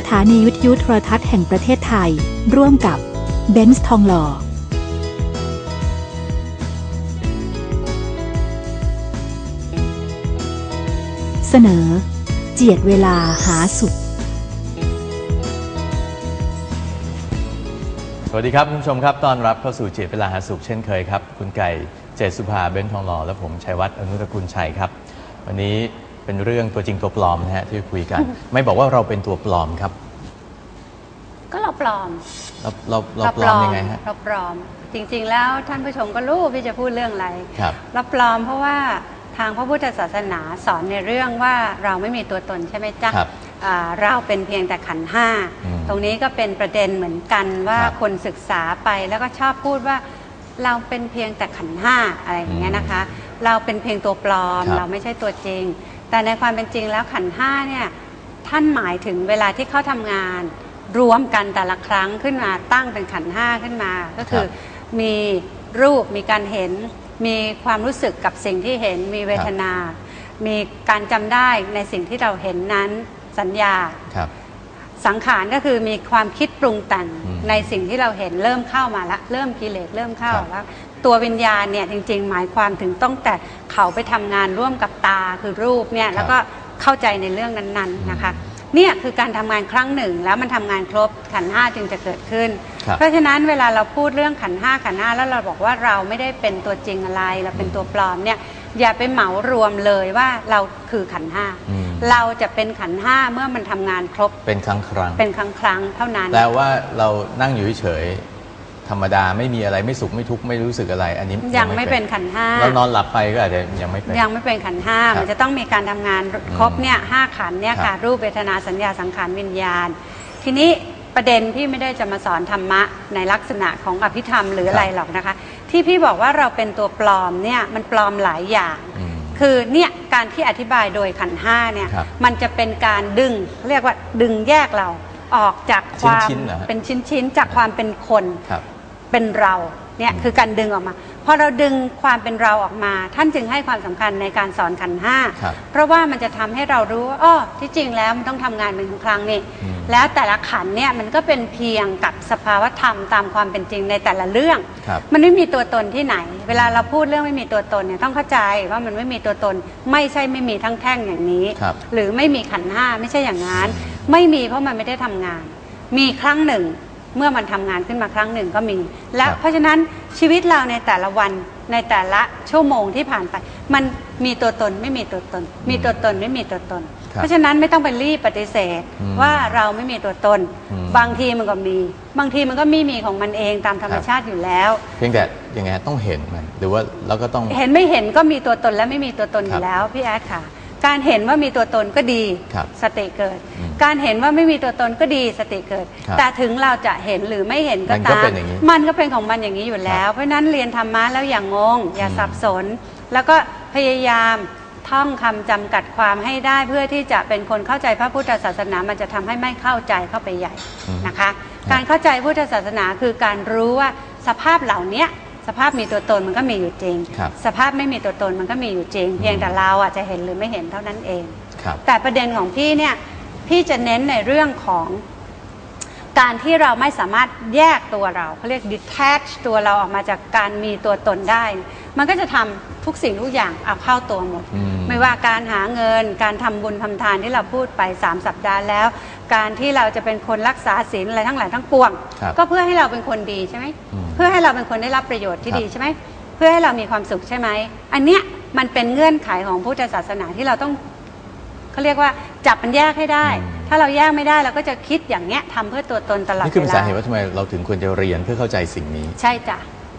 สถานีวิทยุโทรทัศน์แห่งประเทศไทย ร่วมกับเบนซ์ทองหล่อเสนอ เจียดเวลาหาสุข สวัสดีครับคุณผู้ชมครับต้อนรับเข้าสู่เจตเวลาหาสุขเช่นเคยครับ คุณไก่เจษสุภาเบนซ์ทองหล่อและผมชัยวัฒน์อนุตกุลชัยครับ วันนี้ เป็นเรื่องตัวจริงตัวปลอมนะฮะที่คุยกัน ไม่บอกว่าเราเป็นตัวปลอมครับ ก็เราปลอม เราเราเราปลอมยังไงฮะเราปลอม จริง ๆ แล้วท่านผู้ชมก็รู้พี่จะพูดเรื่องอะไรครับเราปลอมเพราะว่าทางพระพุทธศาสนาสอนในเรื่องว่าเราไม่มีตัวตนใช่ไหมจ๊ะครับอ่าเราเป็นเพียงแต่ขันธ์ห้าอืมตรงนี้ก็เป็นประเด็นเหมือนกันว่าครับคนศึกษาไปแล้วก็ชอบพูดว่าเราเป็นเพียงแต่ขันธ์ห้าอะไรอย่างเงี้ยนะคะ เราเป็นเพียงตัวปลอมครับเราไม่ใช่ตัวจริง แต่ในความเป็นจริงแล้วขันธ์ห้าเนี่ยท่านหมายถึงเวลาที่เขาทำงาน รวมกันแต่ละครั้งขึ้นมาตั้งเป็นขันธ์ห้าขึ้นมา ก็คือมีรูปมีการเห็น มีความรู้สึกกับสิ่งที่เห็นมีเวทนา มีการจำได้ในสิ่งที่เราเห็นนั้นสัญญาครับสังขารก็คือมีความคิดปรุงแต่งอืมในสิ่งที่เราเห็นเริ่มเข้ามาละเริ่มกิเลสเริ่มเข้าครับแล้ว ตัววิญญาณเนี่ยจริงๆ หมายความถึงต้องแต่เขาไปทำงานร่วมกับตาคือรูปเนี่ยแล้วก็เข้าใจในเรื่องนั้นๆนะคะเนี่ยคือการทำงานครั้งหนึ่งแล้วมันทำงานครบขันธ์ห้าจึงจะเกิดขึ้น ครับเพราะฉะนั้นเวลาเราพูดเรื่องขันธ์ห้าขันธ์ห้าแล้วเราบอกว่าเราไม่ได้เป็นตัวจริงอะไรเราเป็นตัวปลอมเนี่ยอย่าไปเหมารวมเลยว่าเราคือขันธ์ห้าอืม เราจะเป็นขันธ์ห้าเมื่อมันทำงานครบเป็นครั้งครั้งเป็นครั้งครั้งๆเท่านั้น แปลว่าเรานั่งอยู่เฉยๆ ธรรมดาไม่มีอะไรไม่สุขไม่ทุกข์ไม่รู้สึกอะไร อันนี้ยังไม่เป็นขันธ์ห้าเรานอนหลับไปก็อาจจะยังไม่เป็นยังไม่เป็นขันธ์ห้าครับมันจะต้องมีการทำงานครบเนี่ยห้าขันธ์เนี่ยครัค่ะบรูปเวทนาสัญญาสังขารวิญญาณ ทีนี้ประเด็นพี่ไม่ได้จะมาสอนธรรมะในลักษณะของอภิธรรมหรืออะไรหรอกนะคะ ที่พี่บอกว่าเราเป็นตัวปลอมเนี่ยมันปลอมหลายอย่างอืมคือเนี่ยการที่อธิบายโดยขันธ์ห้าเนี่ยครับมันจะเป็นการดึงเรียกว่าดึงแยกเราออกจากความชิ้นๆเหรอฮะเป็นชิ้นๆจากความเป็นคนครับ เป็นเราเนี่ยอืมคือการดึงออกมาพอเราดึงความเป็นเราออกมา ท่านจึงให้ความสำคัญในการสอนขันธ์ห้าครับเพราะว่ามันจะทำให้เรารู้ว่าอ้อที่จริงแล้วมันต้องทำงานเป็นครั้งๆนี่อืมแล้วแต่ละขันธ์เนี่ยมันก็เป็นเพียงกับสภาวธรรมตามความเป็นจริงในแต่ละเรื่องครับมันไม่มีตัวตนที่ไหน เวลาเราพูดเรื่องไม่มีตัวตนเนี่ยต้องเข้าใจว่ามันไม่มีตัวตน ไม่ใช่ไม่มีทั้งแท่งอย่างนี้ครับหรือไม่มีขันธ์ห้าไม่ใช่อย่างนั้นไม่มีเพราะมันไม่ได้ทำงาน มีครั้งหนึ่ง เมื่อมันทำงานขึ้นมาครั้งหนึ่งก็มี และครับเพราะฉะนั้นชีวิตเราในแต่ละวันในแต่ละชั่วโมงที่ผ่านไป มันมีตัวตนไม่มีตัวตน มีตัวตนไม่มีตัวตนครับเพราะฉะนั้นไม่ต้องไปรีบปฏิเสธอืมว่าเราไม่มีตัวตนอืมบางทีมันก็มี บางทีมันก็ไม่มีของมันเองตามธรรมครับชาติอยู่แล้ว เพียงแต่ยังไงต้องเห็นมันหรือว่าเราก็ต้องเห็นไม่เห็นก็มีตัวตนและไม่มีตัวตนอครัยู่บแล้วพี่แอดค่ะ การเห็นว่ามีตัวตนก็ดีครับสติเกิด อืมการเห็นว่าไม่มีตัวตนก็ดีสติเกิด ครับแต่ถึงเราจะเห็นหรือไม่เห็นก็มันก็ตาม เป็นอย่างนี้มันก็เป็นของมันอย่างนี้อยู่แล้ว เพราะฉะนั้นเรียนธรรมะแล้วอย่างงง อย่าอืม สับสน แล้วก็พยายามท่องคำจำกัดความให้ได้เพื่อที่จะเป็นคนเข้าใจพระพุทธศาสนามันจะทำให้ไม่เข้าใจเข้าไปใหญ่อืม นะคะ การเข้าใจพุทธศาสนาคือการรู้ว่าสภาพเหล่าเนี้ย สภาพมีตัวตนมันก็มีอยู่จริง ครับสภาพไม่มีตัวตนมันก็มีอยู่จริง เพียงแต่เราอะจะเห็นหรือไม่เห็นเท่านั้นเอง ครับแต่ประเด็นของพี่เนี่ยพี่จะเน้นในเรื่องของการที่เราไม่สามารถแยกตัวเราเขาเรียก detach ตัวเราออกมาจากการมีตัวตนได้ มันก็จะทำทุกสิ่งทุกอย่างเอาเข้าตัวหมด อืม ไม่ว่าการหาเงิน การทำบุญทำทานที่เราพูดไป 3 สัปดาห์แล้ว การที่เราจะเป็นคนรักษาศีลอะไรทั้งหลายทั้งปวง ครับก็เพื่อให้เราเป็นคนดีใช่ไหมอืม เพื่อให้เราเป็นคนได้รับประโยชน์ที่ครับดีใช่ไหมเพื่อให้เรามีความสุขใช่ไหมอันเนี้ยมันเป็นเงื่อนไขของพุทธศาสนาที่เราต้องเขาเรียกว่าจับมันแยกให้ได้อืมถ้าเราแยกไม่ได้เราก็จะคิดอย่างเนี้ยทำเพื่อตัวตนตลอดนี่คือเวเป็นลาสาเหตุว่าทำไมเราถึงควรจะเรียนเพื่อเข้าใจสิ่งนี้ ใช่จ้ะ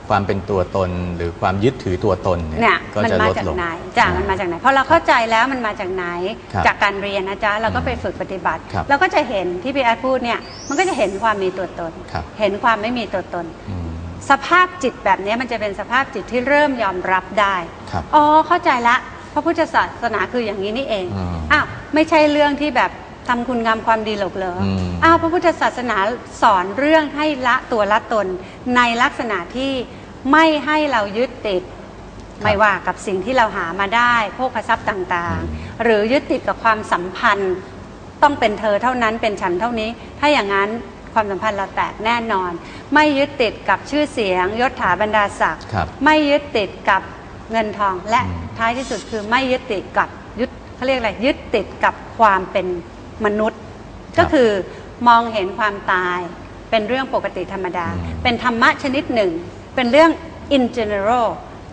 ความเป็นตัวตนหรือความยึดถือตัวตนเนี่ยเนี่ยก็มันจะมาลดจากลงไหนจ้ะมันมาจากไหนพอเราเข้าใจแล้วมันมาจากไหนครับจากการเรียนนะจ๊ะเราก็ไปฝึกปฏิบัติครับเราก็จะเห็นที่พี่แอดพูดเนี่ยมันก็จะเห็นความมีตัวตนครับเห็นความไม่มีตัวตนอืม สภาพจิตแบบนี้มันจะเป็นสภาพจิตที่เริ่มยอมรับได้ครับ อ๋อเข้าใจละพระพุทธศาสนาคืออย่างนี้นี่เองอืมอ้าวไม่ใช่เรื่องที่แบบทำคุณงามความดีหรอกเหรออม อ้าวพระพุทธศาสนาสอนเรื่องให้ละตัวละตน ในลักษณะที่ไม่ให้เรายึดติด ไม่ว่ากับสิ่งที่เราหามาได้โภคทรัพย์ต่างอืมๆหรือยึดติดกับความสัมพันธ์ ต้องเป็นเธอเท่านั้นเป็นฉันเท่านี้ ถ้าอย่างนั้น ความสัมพันธ์เราแตกแน่นอน ไม่ยึดติดกับชื่อเสียง ยศถาบรรดาศักดิ์ครับ ไม่ยึดติดกับเงินทองและอืม ท้ายที่สุดคือไม่ยึดติดกับยึดเขาเรียกอะไรยึดติดกับความเป็นมนุษย์ ก็คือมองเห็นความตายเป็นเรื่องปกติธรรมดา อืมเป็นธรรมะชนิดหนึ่ง เป็นเรื่อง in general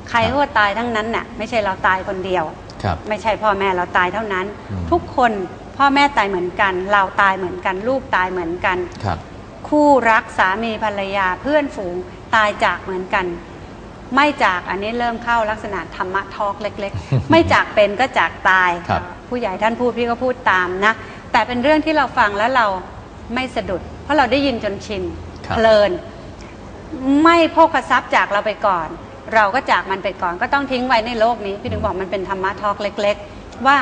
ใครครับ ก็ตายทั้งนั้นน่ะไม่ใช่เราตายคนเดียว ครับ ไม่ใช่พ่อแม่เราตายเท่านั้น อืม ทุกคนพ่อแม่ตายเหมือนกัน เราตายเหมือนกัน ลูกตายเหมือนกัน ครับ คู่รักสามีภรรยาเพื่อนฝูงตายจากเหมือนกัน ไม่จากอันนี้เริ่มเข้าลักษณะธรรมะทอกเล็ก ๆ ไม่จากเป็นก็จากตาย ครับ ผู้ใหญ่ท่านพูดพี่ก็พูดตามนะ แต่เป็นเรื่องที่เราฟังแล้วเราไม่สะดุด เพราะเราได้ยินจนชินครับ เพลิน ไม่โภคทรัพย์จากเราไปก่อน เราก็จากมันไปก่อนก็ต้องทิ้งไว้ในโลกนี้ พี่ถึงบอกมันเป็นธรรมะทอกเล็ก ๆ ว่า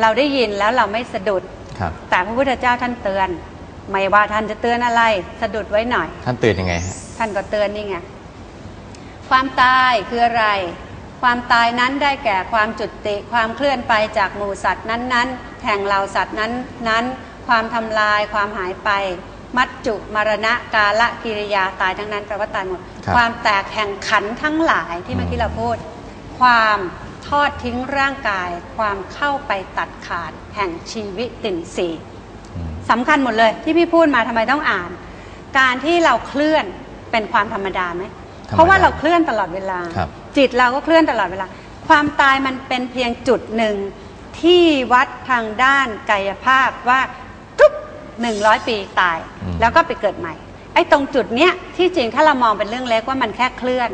เราได้ยินแล้วเราไม่สะดุด ครับ แต่พระพุทธเจ้าท่านเตือน ไม่ว่าท่านจะเตือนอะไร สะดุดไว้หน่อย ท่านเตือนยังไงฮะท่านก็เตือนนี่ไงความตายคืออะไร ความตายนั้นได้แก่ความจุติ ความเคลื่อนไปจากหมู่สัตว์นั้นๆแห่งเหล่าสัตว์นั้นนั้นความทำลายความหายไป มัจจุมรณะกาละกิริยาตายทั้งนั้นแปลว่าตายหมดครับความแตกแห่งขันธ์ทั้งหลายที่เมื่อกี้เราพูด ความทอดทิ้งร่างกาย ความเข้าไปตัดขาดแห่งชีวิตตินสีอืม สำคัญหมดเลยที่พี่พูดมาทำไมต้องอ่าน การที่เราเคลื่อนเป็นความธรรมดาไหมธรรมดาเพราะว่าเราเคลื่อนตลอดเวลา ครับ จิตเราก็เคลื่อนตลอดเวลา ความตายมันเป็นเพียงจุดหนึ่งที่วัดทางด้านกายภาพว่าทุกหนึ่งร้อยปีตาย อืม แล้วก็ไปเกิดใหม่ ไอ้ตรงจุดเนี้ยที่จริงถ้าเรามองเป็นเรื่องเล็กว่ามันแค่เคลื่อน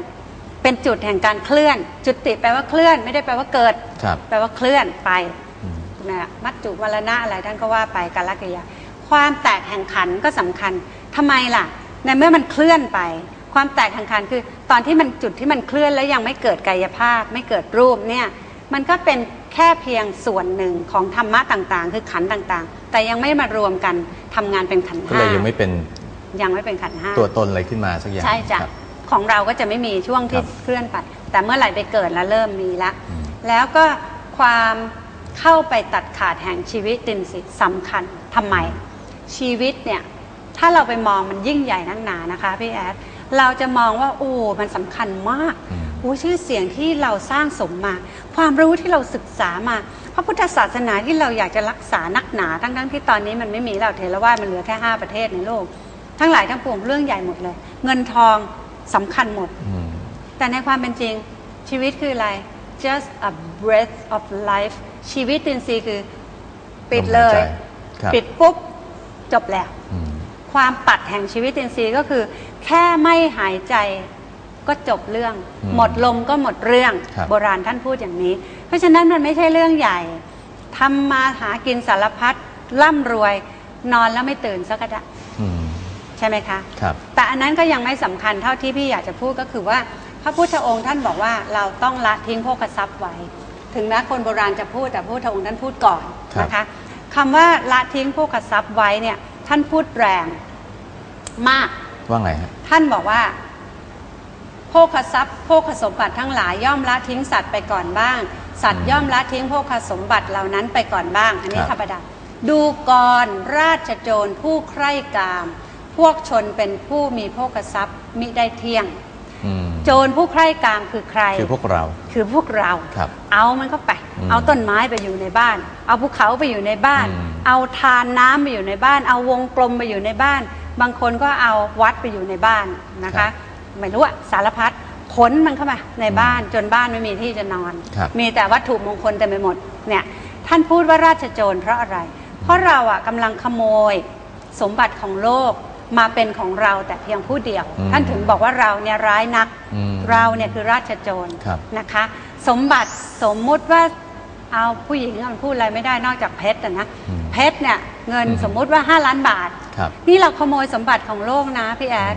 เป็นจุดแห่งการเคลื่อน จุติแปลว่าเคลื่อน ไม่ได้แปลว่าเกิด ครับแปลว่าเคลื่อนไป อืม นะมัจจุมรณะอะไรท่านก็ว่าไปกาลกิริยา ความแตกแห่งขันธ์ก็สำคัญทำไมล่ะ ในเมื่อมันเคลื่อนไป ความแตกแห่งขันธ์คือ ตอนที่มันจุดที่มันเคลื่อนแล้วยังไม่เกิดกายภาพ ไม่เกิดรูปเนี่ยมันก็เป็นแค่เพียงส่วนหนึ่งของธรรมะต่างๆ คือขันธ์ต่างๆ แต่ยังไม่มารวมกันทำงานเป็นขันธ์ก็ห้าเลยยังไม่เป็นยังไม่เป็นขันธ์ห้าตัวตนอะไรขึ้นมาสักอย่างใช่จ้ะครับของเราก็จะไม่มีช่วงที่ครับเคลื่อนไป แต่เมื่อไหร่ไปเกิดแล้วเริ่มมีละอืมแล้วก็ความเข้าไปตัดขาดแห่งชีวิตตินสิสำคัญทำไม ชีวิตเนี่ยถ้าเราไปมองมันยิ่งใหญ่นักหนานะคะพี่แอดเราจะมองว่าโอ้มันสำคัญมากอืมโอ้ชื่อเสียงที่เราสร้างสมมา ความรู้ที่เราศึกษามา พระพุทธศาสนาที่เราอยากจะรักษานักหนา ทั้งๆที่ตอนนี้มันไม่มีแล้วเทรวาสมันเหลือแค่ห้าประเทศในโลก ทั้งหลายทั้งปวงเรื่องใหญ่หมดเลย เงินทองสำคัญหมดอืมแต่ในความเป็นจริงชีวิตคืออะไร just a breath of life ชีวิตตินซีคือ ปิดเลยลมหายใจครับปิดปุ๊บ จบแล้วอืมความปัดแห่งชีวิตตินซีก็คือ แค่ไม่หายใจก็จบเรื่องอืมหมดลมก็หมดเรื่องครับโบราณท่านพูดอย่างนี้ เพราะฉะนั้นมันไม่ใช่เรื่องใหญ่ทำมาหากินสารพัดร่ำรวย นอนแล้วไม่ตื่นสักกระดะอืมใช่ไหมคะครับแต่อันนั้นก็ยังไม่สำคัญเท่าที่พี่อยากจะพูดก็คือว่า พระพุทธองค์ท่านบอกว่าเราต้องละทิ้งโภคทรัพย์ไว้ ถึงแม้คนโบราณจะพูดแต่พระพุทธองค์ท่านพูดก่อนครับนะคะ คำว่าละทิ้งโภคทรัพย์ไว้เนี่ย ท่านพูดแรงมาก ว่าไงฮะท่านบอกว่าโภคทรัพย์โภคสมบัติทั้งหลายย่อมละทิ้งสัตว์ไปก่อนบ้าง สัตว์ย่อมละทิ้งโภคสมบัติเหล่านั้นไปก่อนบ้าง อันนี้ครับธรรมดาดูกรราชโจรผู้ใคร่กาม พวกชนเป็นผู้มีโภคทรัพย์มิได้เที่ยงอืม โจรผู้ใคร่กามคือใคร คือพวกเรา คือพวกเราครับเอามันก็ไปอืมเอาต้นไม้ไปอยู่ในบ้าน เอาภูเขาไปอยู่ในบ้านอืมเอาทานน้ำไปอยู่ในบ้าน เอาวงกลมไปอยู่ในบ้าน บางคนก็เอาวัดไปอยู่ในบ้านนะคะไม่รู้อะสารพัดขนมันเข้ามาในบ้านจนบ้านไม่มีที่จะนอนครับมีแต่วัตถุมงคลเต็มไปหมดเนี่ยท่านพูดว่าราชโจรเพราะอะไร เพราะเราอะกำลังขโมยสมบัติของโลก มาเป็นของเราแต่เพียงผู้เดียว อืมท่านถึงบอกว่าเราเนี่ยร้ายนัก อืมเราเนี่ยคือราชโจรครับนะคะ สมบัติสมมุติว่าเอาผู้หญิงอะมันพูดอะไรไม่ได้นอกจากเพชรอะนะอืมเพชรเนี่ยเงินอืม สมมุติว่า 5 ล้านบาท ครับ นี่เราขโมยสมบัติของโลกนะพี่แอด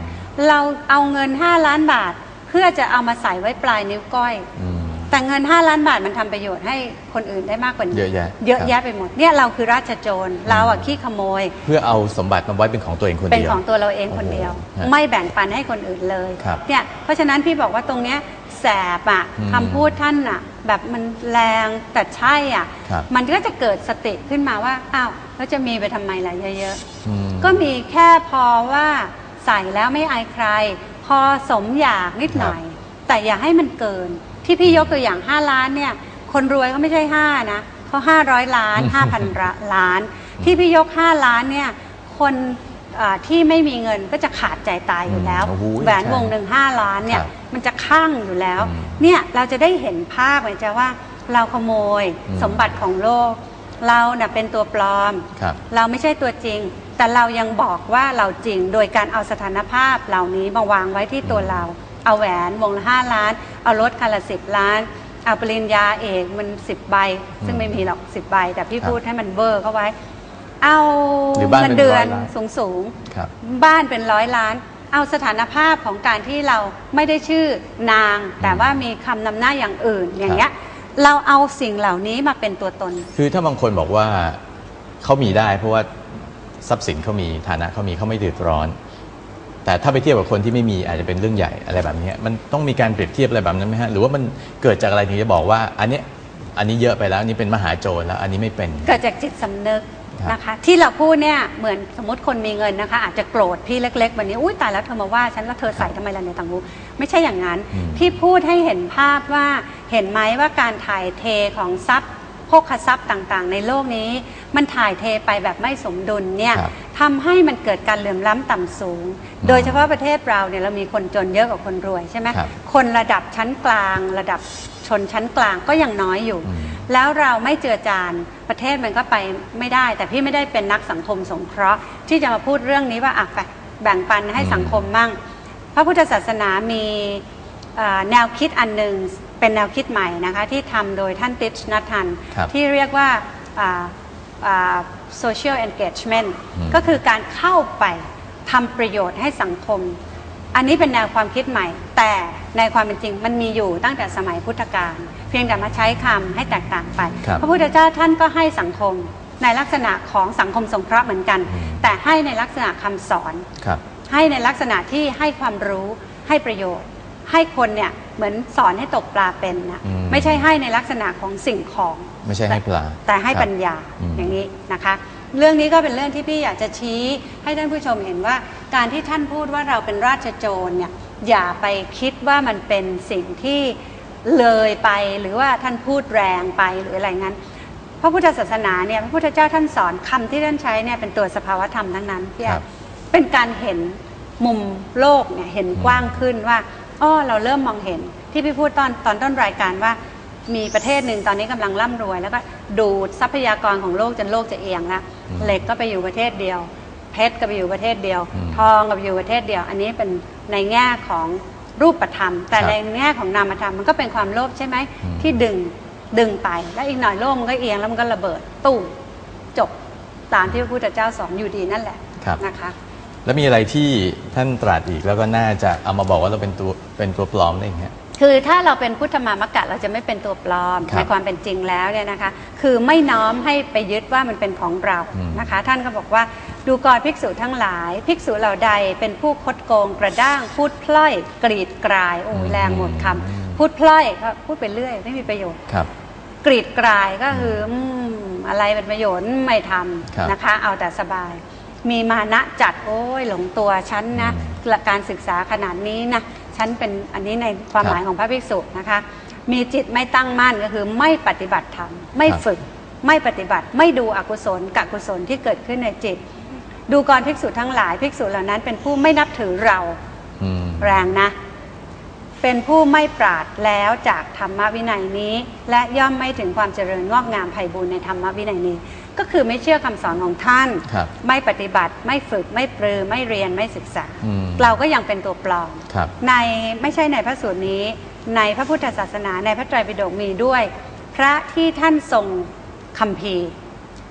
เราเอาเงิน 5 ล้านบาท เพื่อจะเอามาใส่ไว้ปลายนิ้วก้อย อืม แต่เงิน 5 ล้านบาทมันทำประโยชน์ให้คนอื่นได้มากกว่านี้ เยอะแยะเยอะครับแยะไปหมดเนี่ยเราคือราชโจรเราอะขี้ขโมย เพื่อเอาสมบัติมาไว้เป็นของตัวเองคนเป็นเดียวของตัวเราเองคนเดียวโอ้โหฮะไม่แบ่งปันให้คนอื่นเลยครับเนี่ยเพราะฉะนั้นพี่บอกว่าตรงเนี้ยแสบอะอืมคำพูดท่านอะแบบมันแรงแต่ใช่อะครับมันก็จะเกิดสติขึ้นมาว่าอ้าวแล้วจะมีไปทำไมล่ะเยอะอืมๆก็มีแค่พอว่าใส่แล้วไม่อายใคร พอสมอยากนิดหน่อย แต่อย่าให้มันเกิน ที่พี่ยกตัวอย่าง 5 ล้านเนี่ย คนรวยเขาไม่ใช่ 5 นะเขา500 ล้าน 5,000 ล้าน ที่พี่ยก 5 ล้านเนี่ย คนอ่าที่ไม่มีเงินก็จะขาดใจตายอยู่แล้วอืมโอ้โหแหวนใช่วงหนึ่ง5ล้านเนี่ยครับมันจะข้างอยู่แล้วอืมเนี่ยเราจะได้เห็นภาพเหมือนจะว่าเราขโมยอืมสมบัติของโลก เราเน่ะเป็นตัวปลอมครับเราไม่ใช่ตัวจริง แต่เรายังบอกว่าเราจริงโดยการเอาสถานภาพเหล่านี้มาวางไว้ที่ตัวเรา เอาแหวนวงละห้าล้าน เอารถคันละสิบล้านเอาปริญญาเอกมันสิบใบ ซึ่งไม่มีหรอกสิบใบ แต่พี่ครับพูดให้มันเบอร์เข้าไว้ เอาหรือบ้านเงินเป็นเดือนร้อยล้านสูงสูงๆครับบ้านเป็นร้อยล้าน เอาสถานภาพของการที่เราไม่ได้ชื่อนาง แต่ว่ามีคำนำหน้าอย่างอื่นอย่างเงี้ยเราเอาสิ่งเหล่านี้มาเป็นตัวตน คือถ้าบางคนบอกว่าเขามีได้เพราะว่าทรัพย์สินเขามีฐานะเขามีเขาไม่เดือดร้อน แต่ถ้าไปเทียบกับคนที่ไม่มีอาจจะเป็นเรื่องใหญ่อะไรแบบนี้มันต้องมีการเปรียบเทียบอะไรแบบนั้นไหมฮะหรือว่ามันเกิดจากอะไรถึงจะบอกว่า อันเนี้ยอันนี้เยอะไปแล้วอันนี้เป็นมหาโจรแล้วอันนี้ไม่เป็น เกิดจากจิตสำนึกครับนะคะที่เราพูดเนี่ยเหมือนสมมติคนมีเงินนะคะ อาจจะโกรธพี่เล็กๆวันนี้อุ้ยตายแล้วเธอมาว่าฉันแล้วเธอใส่ทำไมล่ะในต่างหูไม่ใช่อย่างนั้นอืมพี่พูดให้เห็นภาพว่าเห็นไหมว่าการถ่ายเทของทรัพย์โภคทรัพย์ต่างๆ ในโลกนี้ มันถ่ายเทไปแบบไม่สมดุลเนี่ยครับทำให้มันเกิดการเหลื่อมล้ำต่ำสูง โดยเฉพาะประเทศเราเนี่ยเรามีคนจนเยอะกว่าคนรวยใช่ไหมครับคนระดับชั้นกลาง ระดับชนชั้นกลางก็ยังน้อยอยู่ อืม แล้วเราไม่เจือจานประเทศมันก็ไปไม่ได้ แต่พี่ไม่ได้เป็นนักสังคมสงเคราะห์ ที่จะมาพูดเรื่องนี้ว่าอะไปแบ่งปันให้อืมสังคมมั่ง พระพุทธศาสนามีเอ่อแนวคิดอันหนึ่งเป็นแนวคิดใหม่นะคะ ที่ทำโดยท่านติชนัทัน ครับที่เรียกว่าอ่าอ่า social engagement อืมก็คือการเข้าไปทำประโยชน์ให้สังคม อันนี้เป็นแนวความคิดใหม่ แต่ในความเป็นจริงมันมีอยู่ตั้งแต่สมัยพุทธกาลเพียงแต่มาใช้คำให้แตกต่างไปครับพระพุทธเจ้าท่านก็ให้สังคมในลักษณะของสังคมสงเคราะห์เหมือนกันอืมแต่ให้ในลักษณะคำสอนครับให้ในลักษณะที่ให้ความรู้ให้ประโยชน์ ให้คนเนี่ยเหมือนสอนให้ตกปลาเป็นนะอืมไม่ใช่ให้ในลักษณะของสิ่งของ ไม่ใช่ให้ปลาแต่ให้ครับปัญญาอืมอย่างนี้นะคะ เรื่องนี้ก็เป็นเรื่องที่พี่อยากจะชี้ให้ท่านผู้ชมเห็นว่า การที่ท่านพูดว่าเราเป็นราชโจรเนี่ยอย่าไปคิดว่ามันเป็นสิ่งที่เลยไปหรือว่าท่านพูดแรงไปหรืออะไรงั้นพระพุทธศาสนาเนี่ยพระพุทธเจ้าท่านสอนคำที่ท่านใช้เนี่ยเป็นตัวสภาวธรรมทั้งนั้นพี่คแอรัฟบเป็นการเห็นมุมโลกเนี่ยเห็นกว้างขึ้นว่าอ้อเราเริ่มมองเห็นที่พี่พูดตอนตอนต้นรายการว่า มีประเทศหนึ่งตอนนี้กำลังร่ำรวย แล้วก็ดูดทรัพยากรของโลกจนโลกจะเอียงละอืมเหล็กก็ไปอยู่ประเทศเดียว เพชรก็ไปอยู่ประเทศเดียวอืมทองก็ไปอยู่ประเทศเดียว อันนี้เป็นในแง่ของรูปธรรม แต่ครับในแง่ของนามธรรมมันก็เป็นความโลภใช่ไหมอืมที่ดึงดึงไปแล้วอีกหน่อยโลกมันก็เอียงแล้วมันก็ระเบิดตู้มจบตามที่พระพุทธเจ้าสอนอยู่ดีนั่นแหละครับนะคะแล้วมีอะไรที่ท่านตรัสอีกแล้วก็น่าจะเอามาบอกว่าเราเป็นตัวเป็นตัวปลอมได้อย่างเงี้ย คือถ้าเราเป็นพุทธมามกะเราจะไม่เป็นตัวปลอมครับในความเป็นจริงแล้วเนี่ยนะคะ คือไม่น้อมให้ไปยึดว่ามันเป็นของเราอืม นะคะ ท่านก็บอกว่าดูกรภิกษุทั้งหลาย ภิกษุเหล่าใดเป็นผู้คดโกงกระด้างพูดพล่อย กรีดกรายโอ้ยแรงหมดคำพูดพล่อยก็พูดไปเรื่อย ไม่มีประโยชน์ ครับ กรีดกรายก็คืออืมอะไรเป็นประโยชน์ไม่ทครับำนะคะ เอาแต่สบาย มีมานะจัดโอ้ยหลงตัวฉันนะอืมการศึกษาขนาดนี้นะ ฉันเป็นอันนี้ในความครับหมายของพระภิกษุนะคะ มีจิตไม่ตั้งมั่นก็คือไม่ปฏิบัติธรรมไม่ครับฝึกไม่ปฏิบัติไม่ดูอกุศลกักุศลที่เกิดขึ้นในจิต ดูกรภิกษุทั้งหลายภิกษุเหล่านั้น เป็นผู้ไม่นับถือเราอืมแรงนะ เป็นผู้ไม่ปราดแล้วจากธรรมวินัยนี้ และย่อมไม่ถึงความเจริญงอกงามไพบูรณ์ในธรรมวินัยนี้ ก็คือไม่เชื่อคำสอนของท่าน ครับไม่ปฏิบัติไม่ฝึกไม่ปรือไม่เรียนไม่ศึกษา อืมเราก็ยังเป็นตัวปลอม ครับในไม่ใช่ในพระสูตรนี้ ในพระพุทธศาสนาในพระไตรปิฎกมีด้วย พระที่ท่านทรงคัมภีร์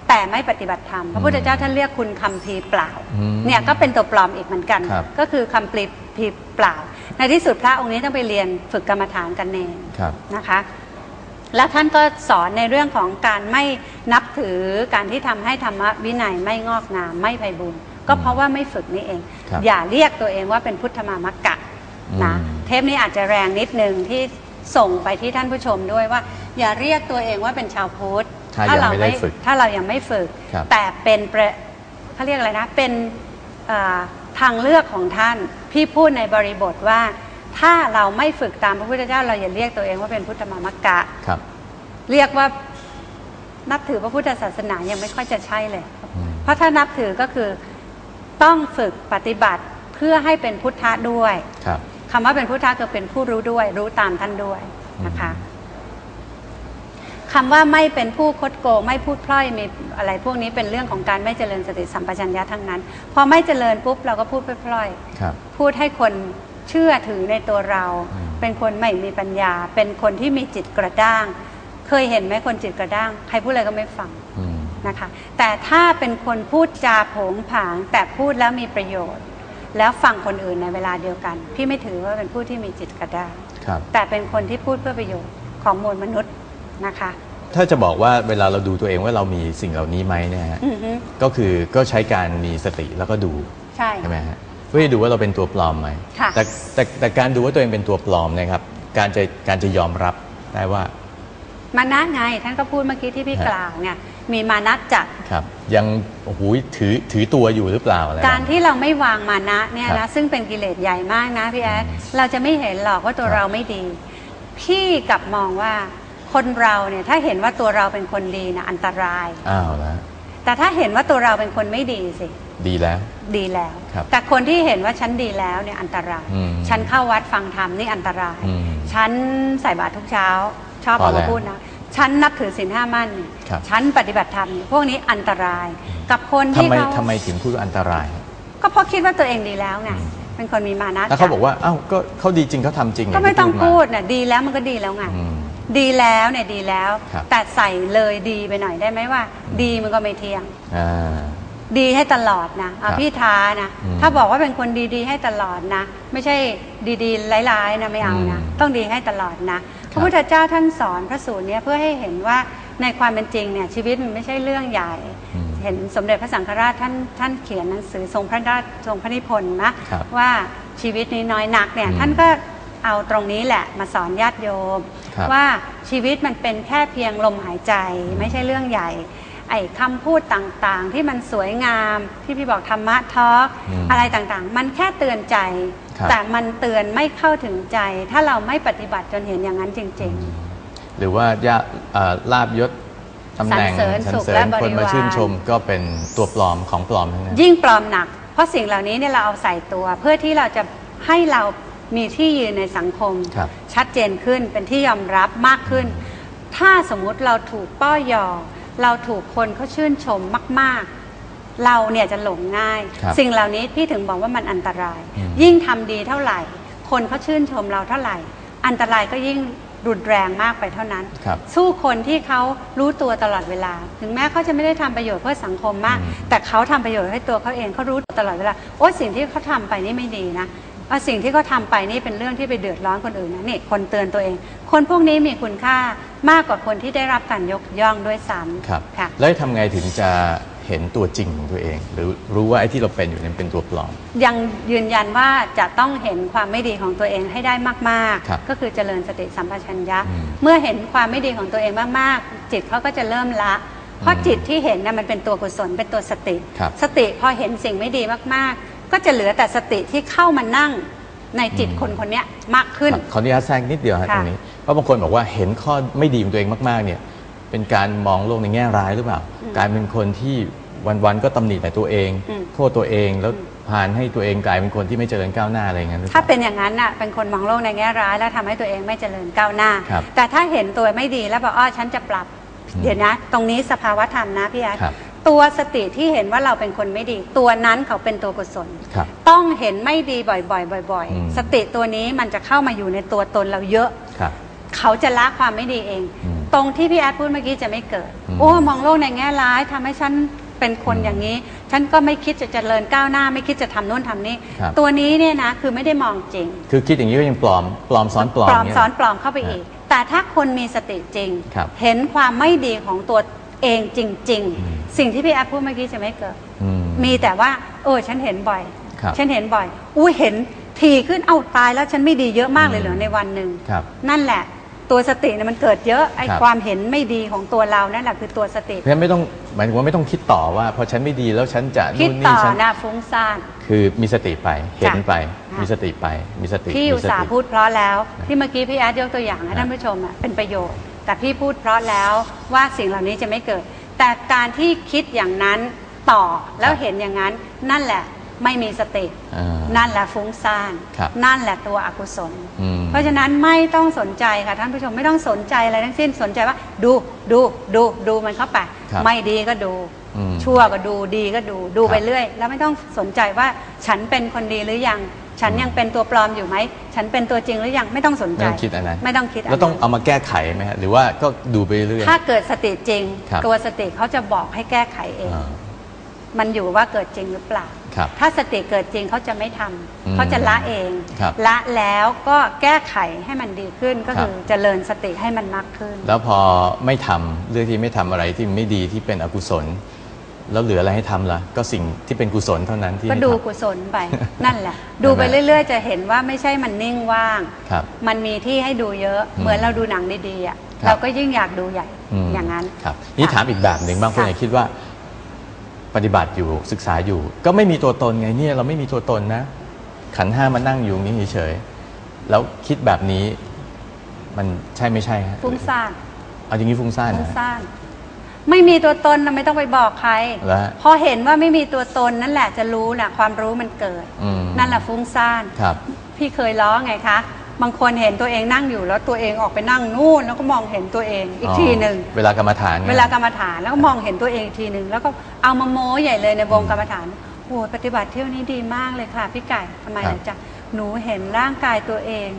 แต่ไม่ปฏิบัติธรรม พระพุทธเจ้าท่านเรียกคุณคัมภีร์เปล่า อืมเนี่ยก็เป็นตัวปลอมอีกเหมือนกัน ครับ ก็คือคำปลีพีร์เปล่า ในที่สุดพระองค์นี้ต้องไปเรียนฝึกกรรมฐานกันเอง ครับ นะคะพ แล้วท่านก็สอนในเรื่องของการไม่นับถือการที่ทำให้ธรรมวินัยไม่งอกงามไม่ไพบูรณ์ก็เพราะว่าไม่ฝึกนี่เองครับอย่าเรียกตัวเองว่าเป็นพุทธมามกกะนะอืมเทปนี้อาจจะแรงนิดนึงที่ส่งไปที่ท่านผู้ชมด้วยว่า อย่าเรียกตัวเองว่าเป็นชาวพุทธถ้ายังไม่ได้ฝึกถ้าเรายังไม่ฝึกครับแต่เป็นประเขาเรียกอะไรนะเป็นเอ่อทางเลือกของท่าน พี่พูดในบริบทว่า ถ้าเราไม่ฝึกตามพระพุทธเจ้า เราอย่าเรียกตัวเองว่าเป็นพุทธมามกกะครับ เรียกว่านับถือพระพุทธศาสนายังไม่ค่อยจะใช่เลยอืมเพราะถ้านับถือก็คือต้องฝึกปฏิบัติเพื่อให้เป็นพุทธะด้วยครับคำว่าเป็นพุทธะคือเป็นผู้รู้ด้วย รู้ตามท่านด้วยนะคะคำว่าไม่เป็นผู้คดโกงไม่พูดพล่อยมีอะไรพวกนี้เป็นเรื่องของการไม่เจริญสติสัมปชัญญะทั้งนั้น พอไม่เจริญปุ๊บเราก็พูดพล่อยๆครับพูดให้คน เชื่อถือในตัวเราอืมเป็นคนไม่มีปัญญา เป็นคนที่มีจิตกระด้าง เคยเห็นไหมคนจิตกระด้าง ใครพูดอะไรก็ไม่ฟังอืมนะคะ แต่ถ้าเป็นคนพูดจาโผงผาง แต่พูดแล้วมีประโยชน์ แล้วฟังคนอื่นในเวลาเดียวกัน พี่ไม่ถือว่าเป็นผู้ที่มีจิตกระด้างครับแต่เป็นคนที่พูดเพื่อประโยชน์ของมวลมนุษย์นะคะ ถ้าจะบอกว่าเวลาเราดูตัวเองว่าเรามีสิ่งเหล่านี้ไหมเนี่ยฮะอือฮึก็คือก็ใช้การมีสติแล้วก็ดูใช่ใช่ไหมฮะเพื่อให้ดูว่าเราเป็นตัวปลอมไหมค่ะแต่แต่แต่การดูว่าตัวเองเป็นตัวปลอมเนะครับ การจะการจะยอมรับได้ว่ามานะไงท่านก็พูดเมื่อกี้ที่พี่ฮะกล่าวเนี่ยมีมานะจัดครับ ยังโอ้โหถือถือตัวอยู่หรือเปล่าอะไรการที่เราไม่วางมานะเนี่ยครันะบซึ่งเป็นกิเลสใหญ่มากนะพี่แอดเราจะไม่เห็นหรอกว่าตัวครับเราไม่ดี พี่กลับมองว่าคนเราเนี่ยถ้าเห็นว่าตัวเราเป็นคนดีนะอันตรายอ้าวแล้วแต่ถ้าเห็นว่าตัวเราเป็นคนไม่ดีสิ ดีแล้ว ดีแล้ว ครับแต่คนที่เห็นว่าฉันดีแล้วเนี่ยอันตราย อืมฉันเข้าวัดฟังธรรมนี่อันตราย อืมฉันใส่บาตรทุกเช้า ชอบพอเอาแล้มาวพูดนะ ฉันนับถือศีลห้ามั่นเนี่ยครับ ฉันปฏิบัติธรรมเนี่ยพวกนี้อันตราย กับคนทำที่ไมเขาทำไมถึงพูดว่าอันตราย ก็เพราะคิดว่าตัวเองดีแล้วไง อืม เป็นคนมีมานะแล้วเขาจัดบอกว่าอ้าวก็เขาดีจริงเขาทำจริงก็ไม่ต้องย่าพูดที่น่ะดีแล้วมันก็ดีแล้วไงมาอืม ดีแล้วเนี่ยดีแล้ว ครับ แต่ใส่เลยดีไปหน่อยได้ไหมว่า ดีมันก็ไม่เที่ยง อ่า ดีให้ตลอดนะเอาครับพี่ท้านะ อืมถ้าบอกว่าเป็นคนดีๆ ให้ตลอดนะ ไม่ใช่ดีๆร้ายๆนะไม่เอานะ อืมต้องดีให้ตลอดนะ พระพุทธเจ้าท่านสอนพระสูตรเนี้ยเพื่อให้เห็นว่าในความเป็นจริงเนี่ยชีวิตมันไม่ใช่เรื่องใหญ่ อืมเห็นสมเด็จพระสังฆราชท่านท่านเขียนหนังสือทรงพระราชทรงพระนิพนธ์นะครับว่าชีวิตนี้น้อยนักเนี่ยอืมท่านก็เอาตรงนี้แหละมาสอนญาติโยม ครับ ว่าชีวิตมันเป็นแค่เพียงลมหายใจไม่ใช่เรื่องใหญ่ ไอ้คำพูดต่างๆ ที่มันสวยงามที่พี่บอกธรรมะทอล์กอืมอะไรต่างๆ มันแค่เตือนใจ ครับ แต่มันเตือนไม่เข้าถึงใจ ถ้าเราไม่ปฏิบัติจนเห็นอย่างนั้นจริง หรือว่าญาเอ่อลาบยศตำแหน่งสรรเสริญสุขและบริวาร คนมาชื่นชมก็เป็นตัวปลอมของปลอมทั้งนั้น ๆ ยิ่งปลอมหนัก เพราะสิ่งเหล่านี้เนี่ยเราเอาใส่ตัว เพื่อที่เราจะให้เรามีที่ยืนในสังคม ครับ ชัดเจนขึ้นเป็นที่ยอมรับมากขึ้น ถ้าสมมุติเราถูกป้อยอ เราถูกคนเขาชื่นชมมาก ๆ เราเนี่ยจะหลงง่าย ครับสิ่งเหล่านี้พี่ถึงบอกว่ามันอันตราย อืม ยิ่งทำดีเท่าไหร่ คนเขาชื่นชมเราเท่าไหร่ อันตรายก็ยิ่งรุนแรงมากไปเท่านั้น ครับ สู้คนที่เขารู้ตัวตลอดเวลา ถึงแม้เขาจะไม่ได้ทำประโยชน์เพื่อสังคมมาก อืม แต่เขาทำประโยชน์ให้ตัวเขาเองเขารู้ตลอดเวลา โอ้สิ่งที่เขาทำไปนี่ไม่ดีนะเอาสิ่งที่เขาทำไปนี่เป็นเรื่องที่ไปเดือดร้อนคนอื่นนะนี่คนเตือนตัวเอง คนพวกนี้มีคุณค่ามากกว่าคนที่ได้รับการยกย่องด้วยซ้ำครับค่ะ แล้วทำไงถึงจะเห็นตัวจริงของตัวเอง หรือรู้ว่าไอ้ที่เราเป็นอยู่เนี่ยเป็นตัวปลอม ยังยืนยันว่าจะต้องเห็นความไม่ดีของตัวเองให้ได้มากครับๆ ก็คือเจริญสติสัมปชัญญะ อืมเมื่อเห็นความไม่ดีของตัวเองมากๆ จิตเขาก็จะเริ่มละ เพราะอืมจิตที่เห็นนะมันเป็นตัวกุศลเป็นตัวสติ ครับสติพอเห็นสิ่งไม่ดีมากๆ ก็จะเหลือแต่สติที่เข้ามานั่งในจิตอืม คนคนเนี้ยมากขึ้น ขออนุญาตแทรกนิดเดียวฮะค่ะตรงนี้ เพราะบางคนบอกว่าเห็นข้อไม่ดีของตัวเองมากๆเนี่ยเป็นการมองโลกในแง่ร้ายหรือเปล่ากลายเป็นคนที่วันๆก็ตำหนิแต่ตัวเองอืมโทษตัวเองแล้วพานให้ตัวเองกลายเป็นคนที่ไม่เจริญก้าวหน้าอะไรอย่างนั้นหรือเปถ้าล่าเป็นอย่างนั้นน่ะเป็นคนมองโลกในแง่ร้าย แล้วทำให้ตัวเองไม่เจริญก้าวหน้าครับแต่ถ้าเห็นตัวไม่ดีแล้วบอกอ้อฉันจะปรับอืมเดี๋ยวนะ ตรงนี้สภาวธรรมนะพี่แอดครับตัวสติที่เห็นว่าเราเป็นคนไม่ดี ตัวนั้นเขาเป็นตัวกุศลครับต้องเห็นไม่ดีบ่อยๆบ่อยอืมๆสติตัวนี้มันจะเข้ามาอยู่ในตัวตนเราเยอะครับ เขาจะละความไม่ดีเอง อืมตรงที่พี่แอดพูดเมื่อกี้จะไม่เกิด อืม โอ้มองโลกในแง่ร้ายทำให้ฉันเป็นคนอืมอย่างนี้ ฉันก็ไม่คิดจะเจริญก้าวหน้า ไม่คิดจะทำโน่นทำนี่ครับ ตัวนี้เนี่ยนะคือไม่ได้มองจริง คือคิดอย่างนี้ก็ยังปลอม ปลอมซ้อนปลอมปลอมเย ซ้อนปลอมเข้าไปอีกแต่แต่ถ้าคนมีสติจริง ครับเห็นความไม่ดีของตัวเองจริง อืม ๆ สิ่งที่พี่แอฟพูดเมื่อกี้จะไม่เกิด อืม มีแต่ว่า เออ ฉันเห็นบ่อย ครับฉันเห็นบ่อย อุ้ยเห็นทีขึ้นเอ้าตายแล้วฉันไม่ดีเยอะมากเลยเหรอือมในวันหนึ่งครับ นั่นแหละ ตัวสติเนี่ยมันเกิดเยอะไอ้ครับ ความเห็นไม่ดีของตัวเรานั่นแหละคือตัวสติ เพราะฉะนั้นไม่ต้องหมายถึงว่าไม่ต้องคิดต่อว่าพอฉันไม่ดีแล้วฉันจะคิดนู่นต่นี่อฉันนะฟุ้งซ่าน คือมีสติไปเห็นไป ค่ะ มีสติไปมีสติพี่มีอุตสส่าติห์พูดเพราะแล้วที่เมื่อกี้พี่แอดยกตัวอย่างให้ครับท่านผู้ชมอะเป็นประโยชน์ แต่พี่พูดเพราะแล้วว่าสิ่งเหล่านี้จะไม่เกิด แต่การที่คิดอย่างนั้นต่อแล้วเห็นอย่างนั้นนั่นแหละ ไม่มีสติอ่านั่นแหละฟุ้งซ่านครับนั่นแหละตัวอกุศลอืมเพราะฉะนั้นไม่ต้องสนใจค่ะท่านผู้ชมไม่ต้องสนใจอะไรทั้งสิ้นสนใจว่า ดูดูดูดูมันเข้าไปครับไม่ดีก็ดูอืมชั่วก็ดูดีก็ดูดูครับไปเรื่อย แล้วไม่ต้องสนใจว่าฉันเป็นคนดีหรือยังฉันยังเป็นตัวปลอมอยู่ไหม ฉันเป็นตัวจริงหรือยังไม่ต้องสนไม่ใจต้องคิดอันนั้นไม่ต้องคิดนแล้วต้องนั้นเอามาแก้ไขไหมฮะหรือว่าก็ดูไปเรื่อยถ้าเกิดสติจริงครับตัวสติเขาจะบอกให้แก้ไขเองอ่า มันอยู่ว่าเกิดจริงหรือเปล่า ครับ ถ้าสติเกิดจริงเขาจะไม่ทำอืมเขาจะละเอง ครับ ละแล้วก็แก้ไขให้มันดีขึ้นก็ครับคือเจริญสติให้มันมากขึ้น แล้วพอไม่ทำเรื่องที่ไม่ทำอะไรที่ไม่ดีที่เป็นอกุศล แล้วเหลืออะไรให้ทำล่ะ ก็สิ่งที่เป็นกุศลเท่านั้นที่ก็ให้ดูทำ กุศลไป นั่นแหละ ดูไปเรื่อย ๆ จะเห็นว่าไม่ใช่มันนิ่งว่าง ครับ มันมีที่ให้ดูเยอะ อืมเหมือนเราดูหนังดีๆอะครับ เราก็ยิ่งอยากดูใหญ่มอย่างนั้น ครับนี่ถามอีกแบบหนึ่งบางคนค่ะ อาจคิดว่า ปฏิบัติอยู่ศึกษาอยู่ ก็ไม่มีตัวตนไงเนี่ยเราไม่มีตัวตนนะ ขันธ์ห้ามานั่งอยู่อย่างนี้เฉยๆแล้วคิดแบบนี้มันใช่ไม่ใช่ฮะฟุ้งซ่านเอาอย่างนี้ฟุ้งซ่านฟุ้งนะ ซ่านไม่มีตัวตนนะไม่ต้องไปบอกใคร แล้วฮะพอเห็นว่าไม่มีตัวตนนั่นแหละจะรู้นะความรู้มันเกิด อืม นั่นแหละฟุ้งซ่าน ครับ พี่เคยล้อไงคะ บางคนเห็นตัวเองนั่งอยู่แล้วตัวเองออกไปนั่งนู่นแล้วก็มองเห็นตัวเองอีกทีหนึ่งเวลากรรมฐานนี่ยเวลากรรมฐานแล้วก็มองเห็นตัวเองอีกทีหนึ่งแล้วก็เอามาโม้ใหญ่เลยในวงกรรมฐานโอ้ปฏิบัติเที่ยวนี้ดีมากเลยค่ะพี่ไก่ทำไมครับล่ะจ๊ะหนูเห็นร่างกายตัวเอง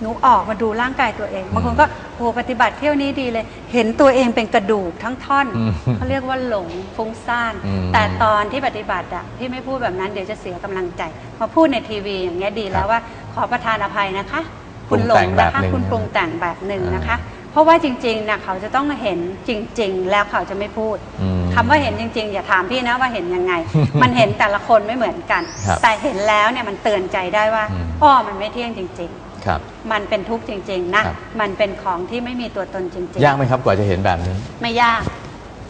หนูออกมาดูร่างกายตัวเองบางคนก็โอ้ปฏิบัติเที่ยวนี้ดีเลย เห็นตัวเองเป็นกระดูกทั้งท่อนอืมเขาเรียกว่าหลงฟุ้งซ่านอืมแต่ตอนที่ปฏิบัติอะพี่ไม่พูดแบบนั้นเดี๋ยวจะเสียกำลังใจ มาพูดในทีวีอย่างเงี้ยดีแล้ครัวบว่าขอประทานอภัยนะคะปรุ คุณงหลแต่งงแบบนะคะหนึ่งคุณปรุงแต่งแบบหนึ่งนะคะ เพราะว่าจริงๆนะเขาจะต้องเห็นจริง ๆ แล้วเขาจะไม่พูดอืมคำว่าเห็นจริง ๆ อย่าถามพี่นะว่าเห็นยังไง มันเห็นแต่ละคนไม่เหมือนกันครับแต่เห็นแล้วเนี่ยมันเตือนใจได้ว่าอืมอ้อมันไม่เที่ยงจริงครับๆมันเป็นทุกข์จริง ๆ นะครับมันเป็นของที่ไม่มีตัวตนจริงยากไหมครับกว่าจะเห็นแบบนี้ๆไม่ยาก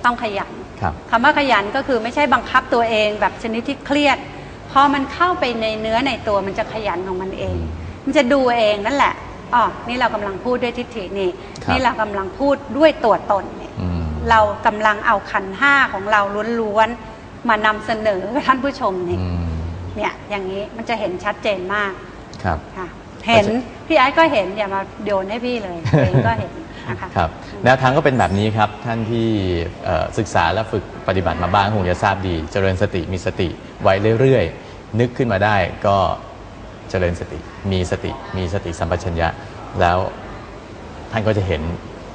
ต้องขยันครับคำว่าขยันก็คือไม่ใช่บังคับตัวเองแบบชนิดที่เครียด พอมันเข้าไปในเนื้อในตัวมันจะขยันของมันเอง มันจะดูเองนั่นแหละอ๋อนี่เรากำลังพูดด้วยทิฏฐินี่ครับนี่เรากำลังพูดด้วยตัวตนเนี่ยอืมเรากำลังเอาขันห้าของเราล้วนๆมานำเสนอท่านผู้ชมเนี่ยอืมเนี่ยอย่างนี้มันจะเห็นชัดเจนมากครับค่ะเห็นพี่ไอ้ก็เห็นอย่ามาโยนให้พี่เลยตัวเองก็เห็นนะคะครับแนวทางก็เป็นแบบนี้ครับท่านที่เอ่อศึกษาและฝึกปฏิบัติมาบ้างคงจะทราบดี เจริญสติมีสติไว้เรื่อยๆ นึกขึ้นมาได้ก็เจริญสติ มีสติมีสติสัมปชัญญะ แล้วท่านก็จะเห็น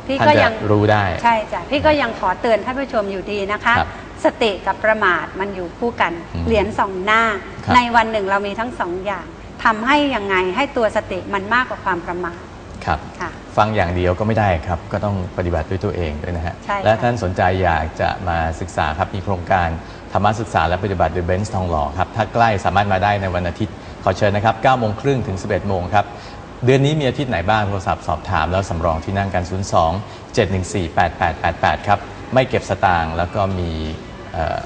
พี่ท่านก็จะยังรู้ได้ ใช่จ้ะพี่ก็ยังขอเตือนท่านผู้ชมอยู่ดีนะคะครับสติกับประมาทมันอยู่คู่กันอืมเหรียญสองหน้าครับในวันหนึ่งเรามีทั้งสองอย่างทำให้ยังไงให้ตัวสติมันมากกว่าความประมาทครับค่ะฟังอย่างเดียวก็ไม่ได้ครับ ก็ต้องปฏิบัติด้วยตัวเองด้วยนะฮะใช่ค่ะและท่านสนใจอยากจะมาศึกษาครับมีโครงการธรรมศึกษาและปฏิบัติโดยเบนซ์ทองหล่อครับ ถ้าใกล้สามารถมาได้ในวันอาทิตย์ ขอเชิญนะครับ9โมงครึ่งถึง 11 โมงครับ เดือนนี้มีอาทิตย์ไหนบ้างโทรศัพท์สอบถามแล้วสำรองที่นั่งกัน 02 714 8888 ครับ ไม่เก็บสตางค์แล้วก็มีเอ่อ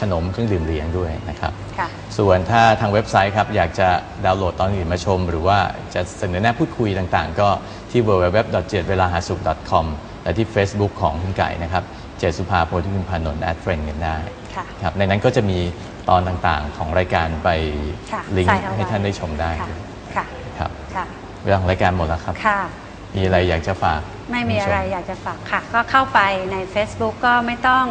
ขนมเครื่องดื่มเลี้ยงด้วยนะครับค่ะส่วนถ้าทางเว็บไซต์ครับ อยากจะดาวน์โหลดตอนอื่นมาชม หรือว่าจะเสนอแนะพูดคุยต่างๆ ก็ที่ www.7 เวลาหาสุข .com และที่ Facebook ของคุณไก่นะครับ เจสุภาโพธิคุณพานนท์แอดเฟรนกันได้ ค่ะ ครับในนั้นก็จะมีตอนต่างๆของรายการไปค่ะลิงใส่ก์เอาไว้ ให้ท่านได้ชมได้ค่ะ ด้วยค่ะ ครับค่ะเวลาของรายการหมดแล้วครับ ค่ะ มีอะไรอยากจะฝากไม่มีท่านอะผู้ชไรอยากจะฝากค่ะ ก็เข้าไปใน Facebook ก็ไม่ต้อง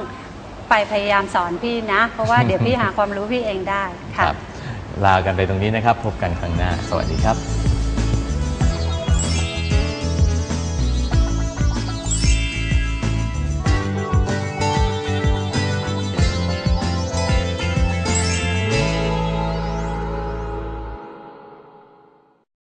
ไปพยายามสอนพี่นะ เพราะว่าเดี๋ยวพี่หาความรู้พี่เองได้คค่ะรับ ลากันไปตรงนี้นะครับ พบกันครั้งหน้า สวัสดีครับ